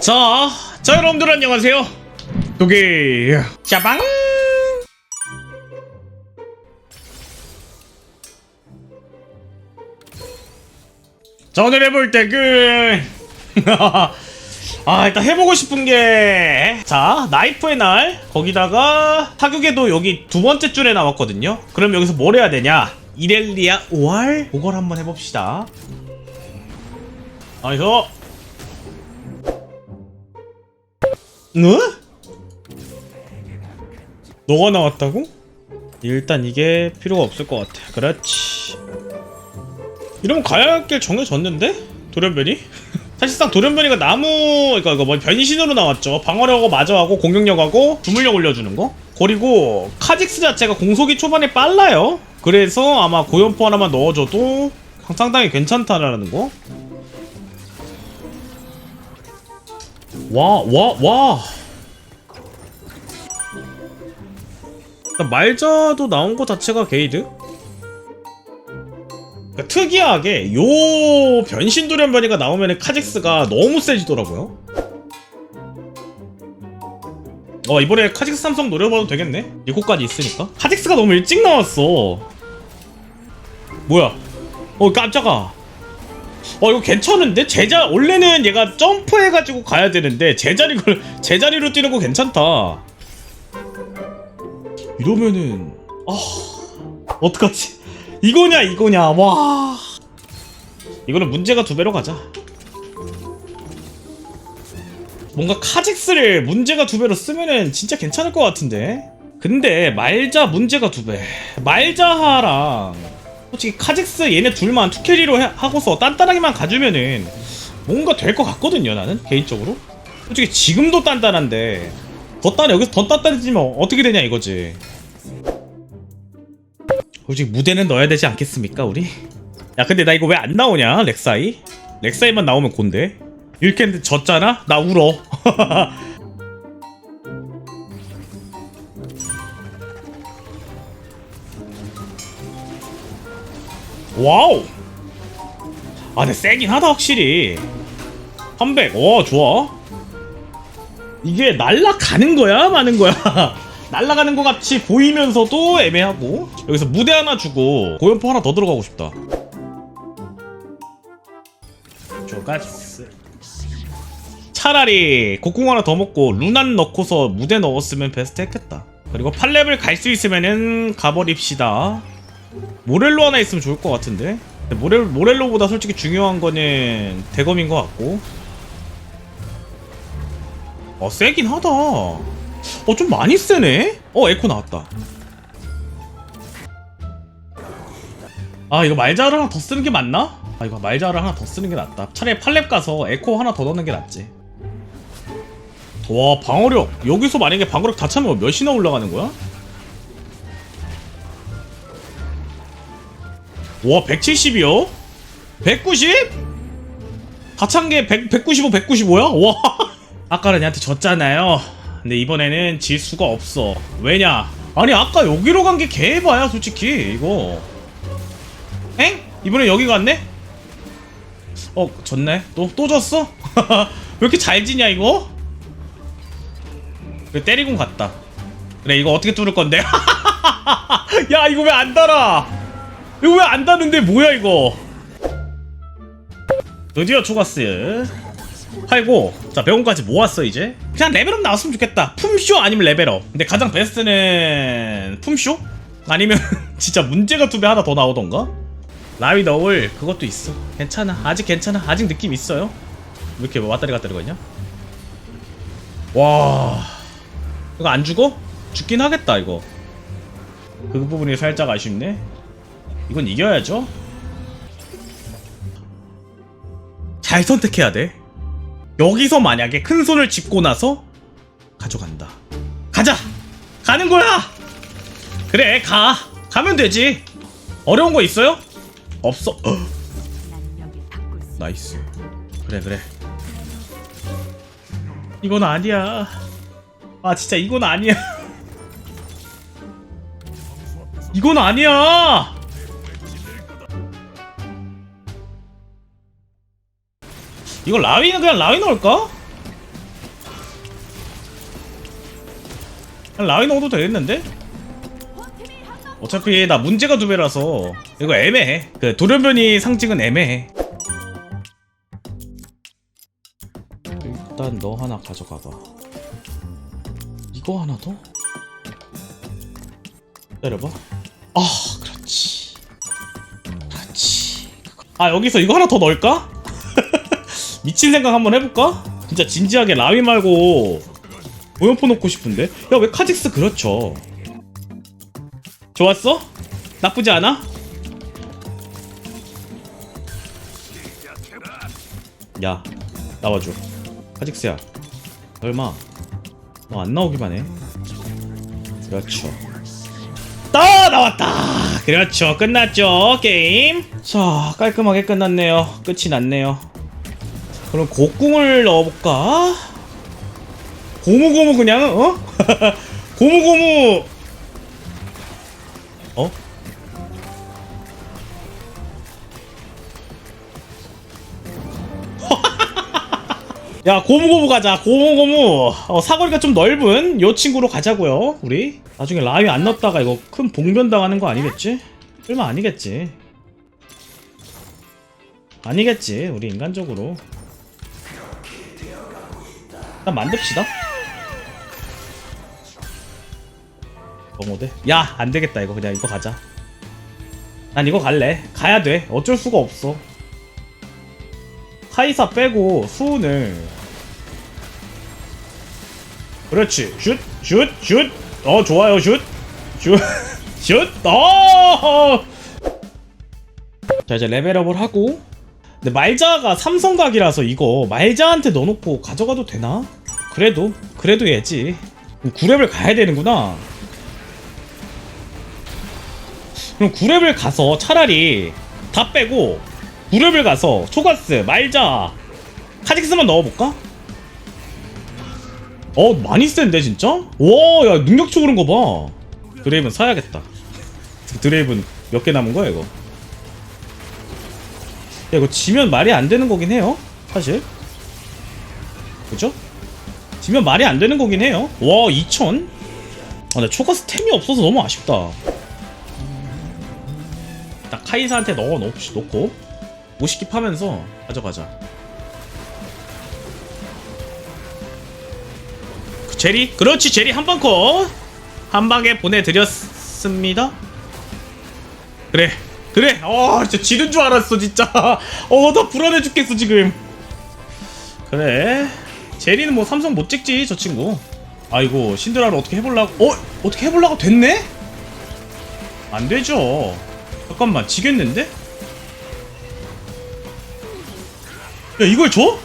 자, 자 여러분들 안녕하세요. 도기 짜방. 자 오늘 해볼 덱은 아 일단 해보고 싶은 게 자 나이프의 날 거기다가 타격에도 여기 두 번째 줄에 나왔거든요. 그럼 여기서 뭘 해야 되냐? 이렐리아 5할 그걸 한번 해봅시다. 아이서 너? 너가 나왔다고? 일단 이게 필요가 없을 것 같아. 그렇지. 이러면 가야 할길 정해졌는데? 돌연변이? 사실상 돌연변이가 나무, 그러니까 이거 뭐 변신으로 나왔죠. 방어력하고 마저하고 공격력하고 주물력 올려주는 거. 그리고 카직스 자체가 공속이 초반에 빨라요. 그래서 아마 고연포 하나만 넣어줘도 상당히 괜찮다라는 거. 와, 와, 와. 일단 말자도 나온 거 자체가 게이드? 그러니까 특이하게 요 변신 돌연변이가 나오면 카직스가 너무 세지더라고요. 어 이번에 카직스 삼성 노려봐도 되겠네? 이거까지 있으니까 카직스가 너무 일찍 나왔어 뭐야 어 깜짝아 어 이거 괜찮은데? 제자 원래는 얘가 점프해가지고 가야 되는데 제자리 걸 제자리로 뛰는 거 괜찮다. 이러면은 아 어떡하지? 이거냐 이거냐 와. 이거는 문제가 두 배로 가자. 뭔가 카직스를 문제가 두 배로 쓰면은 진짜 괜찮을 것 같은데? 근데 말자 문제가 두 배. 말자하랑 솔직히 카직스 얘네 둘만 투캐리로 해- 하고서 단단하게만 가주면은 뭔가 될 것 같거든요 나는 개인적으로 솔직히 지금도 단단한데 더 단, 여기서 더 단단해지면 어떻게 되냐 이거지 솔직히 무대는 넣어야 되지 않겠습니까 우리? 야 근데 나 이거 왜 안 나오냐 렉사이? 렉사이만 나오면 곤데 이렇게 했는데 졌잖아? 나 울어 와우. 아 근데 세긴 하다 확실히. 300 와, 좋아. 이게 날라가는 거야? 마는 거야? 날라가는 것 같이 보이면서도 애매하고. 여기서 무대 하나 주고 고연포 하나 더 들어가고 싶다. 조가스 차라리 곡궁 하나 더 먹고 루난 넣고서 무대 넣었으면 베스트 했겠다. 그리고 8렙을 갈 수 있으면은 가버립시다 모렐로 하나 있으면 좋을 것 같은데? 모렐, 모렐로보다 솔직히 중요한 거는 대검인 것 같고. 어 세긴 하다. 어 좀 많이 세네? 어 에코 나왔다. 아 이거 말자를 하나 더 쓰는 게 맞나? 아 이거 말자를 하나 더 쓰는 게 낫다. 차라리 팔렙 가서 에코 하나 더 넣는 게 낫지. 와 방어력. 여기서 만약에 방어력 다 차면 몇이나 올라가는 거야? 와 170이요? 190? 다찬게 195, 195야? 와 아까는 얘한테 졌잖아요 근데 이번에는 질 수가 없어 왜냐 아니 아까 여기로 간 게 개봐야 솔직히 이거 엥? 이번에 여기 갔네? 어 졌네 또, 또 졌어? 왜 이렇게 잘 지냐 이거? 그래 때리고 갔다 그래 이거 어떻게 뚫을 건데? 야 이거 왜 안 달아 이거 왜 안 다는데? 뭐야 이거? 드디어 초가스. 팔고. 자 100원까지 모았어 이제. 그냥 레벨업 나왔으면 좋겠다. 품쇼 아니면 레벨업. 근데 가장 베스트는 품쇼? 아니면 진짜 문제가 두 배 하나 더 나오던가? 라위 너울 그것도 있어. 괜찮아. 아직 괜찮아. 아직 느낌 있어요. 왜 이렇게 왔다리 갔다리 거냐? 와. 이거 안 죽어? 죽긴 하겠다 이거. 그 부분이 살짝 아쉽네 이건 이겨야죠. 잘 선택해야 돼. 여기서 만약에 큰 손을 짚고 나서 가져간다. 가자! 가는 거야! 그래, 가! 가면 되지! 어려운 거 있어요? 없어. 어. 나이스. 그래, 그래. 이건 아니야. 아, 진짜 이건 아니야. 이건 아니야! 이거 라윈은 그냥 라윈 넣을까? 라윈 넣어도 되겠는데? 어차피 나 문제가 두 배라서 이거 애매해 그 돌연변이 상징은 애매해 일단 너 하나 가져가봐 이거 하나 더? 기다려봐 아 그렇지 그렇지 아 여기서 이거 하나 더 넣을까? 미친 생각 한번 해볼까? 진짜 진지하게 라위 말고 오연포 놓고 싶은데? 야 왜 카직스 그렇죠? 좋았어? 나쁘지 않아? 야 나와줘. 카직스야. 얼마 너 안 나오기만 해? 그렇죠. 또 나왔다! 그렇죠. 끝났죠 게임. 자 깔끔하게 끝났네요. 끝이 났네요 그럼 곡궁을 넣어볼까? 고무고무 그냥 어? 고무고무 어? 야 고무고무 가자 고무고무 어, 사거리가 좀 넓은 요 친구로 가자고요 우리 나중에 라위 안 넣었다가 이거 큰 봉변 당하는 거 아니겠지? 설마 아니겠지 아니겠지 우리 인간적으로 일단 만듭시다. 뭐모데? 야 안되겠다 이거. 그냥 이거 가자. 난 이거 갈래. 가야돼. 어쩔 수가 없어. 카이사 빼고 수은을. 그렇지. 슛슛슛어 좋아요. 슛슛슛어! 자 이제 레벨업을 하고. 근데 말자가 삼성각이라서 이거 말자한테 넣어놓고 가져가도 되나? 그래도 그래도 얘지 9렙을 가야 되는구나 그럼 9렙을 가서 차라리 다 빼고 9렙을 가서 초가스, 말자, 카직스만 넣어볼까? 어 많이 센데 진짜? 와야 능력치 오른 거봐 드레이븐 사야겠다 드레이븐 몇 개 남은 거야 이거 야 이거 지면 말이 안 되는 거긴 해요 사실 그죠? 지면 말이 안 되는 거긴 해요. 와 2000? 아, 나 초가스 템이 없어서 너무 아쉽다. 딱 카이사한테 넣어 놓, 놓고. 50기 파면서 가져가자. 그 제리? 그렇지 제리 한 방 컷! 한 방에 보내드렸습니다. 그래 그래. 어 진짜 지는 줄 알았어 진짜. 어 나 불안해 죽겠어 지금. 그래 제리는 뭐 삼성 못 찍지 저 친구 아이고 신드라를 어떻게 해보려고 어? 어떻게 해보려고 됐네? 안 되죠 잠깐만 지겠는데? 야 이걸 줘?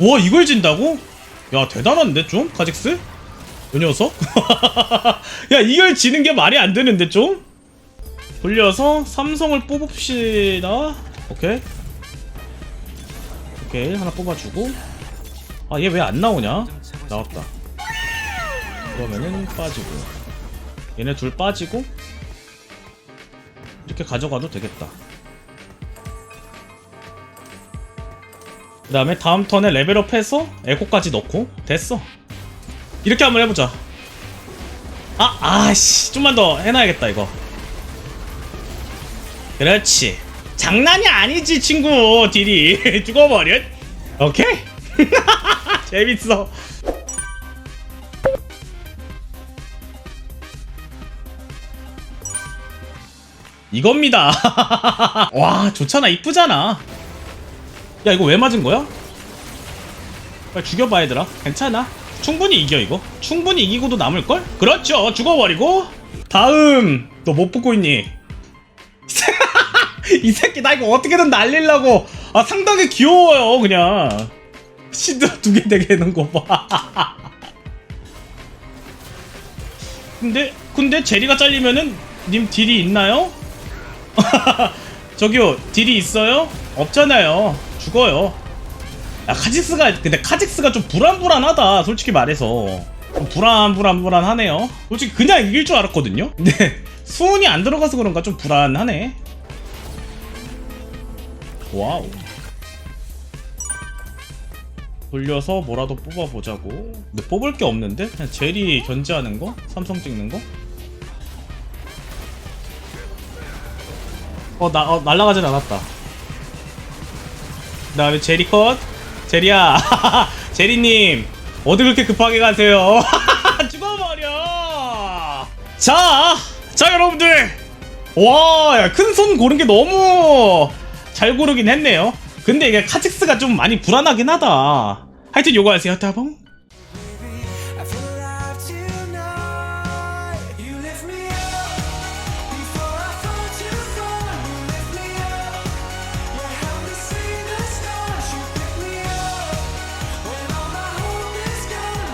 와 이걸 진다고? 야 대단한데 좀? 카직스? 이 녀석? 야 이걸 지는 게 말이 안 되는데 좀? 돌려서 삼성을 뽑읍시다 오케이 오케이 하나 뽑아주고 아 얘 왜 안 나오냐? 나왔다. 그러면은 빠지고. 얘네 둘 빠지고 이렇게 가져가도 되겠다. 그 다음에 다음 턴에 레벨업 해서 에코까지 넣고 됐어. 이렇게 한번 해보자. 아 아씨 좀만 더 해놔야겠다 이거. 그렇지. 장난이 아니지 친구. 딜이. 죽어버렸 오케이 재밌어. 이겁니다. 와 좋잖아. 이쁘잖아. 야 이거 왜 맞은 거야? 빨리 죽여봐 얘들아 괜찮아? 충분히 이겨 이거. 충분히 이기고도 남을걸? 그렇죠. 죽어버리고. 다음! 너 못 붙고 있니? 이 새끼 나 이거 어떻게든 날리려고. 아 상당히 귀여워요 그냥 신드 두개 되게 해놓은 거 봐. 근데 근데 제리가 잘리면은 님 딜이 있나요? 저기요 딜이 있어요? 없잖아요. 죽어요. 야 카직스가 근데 카직스가 좀 불안불안하다 솔직히 말해서. 좀 불안불안불안하네요. 솔직히 그냥 이길 줄 알았거든요? 근데 수은이 안 들어가서 그런가 좀 불안하네. 와우 돌려서 뭐라도 뽑아보자고 근데 뽑을 게 없는데? 그냥 젤이 견제하는 거? 삼성 찍는 거? 어, 나, 어, 날아가진 않았다. 그 다음에 제리 컷. 제리야. 제리님. 어디 그렇게 급하게 가세요? 죽어버려! 자! 자, 여러분들! 와, 큰손 고른 게 너무 잘 고르긴 했네요. 근데 이게 카직스가 좀 많이 불안하긴 하다. 하여튼 요거 하세요, 따봉.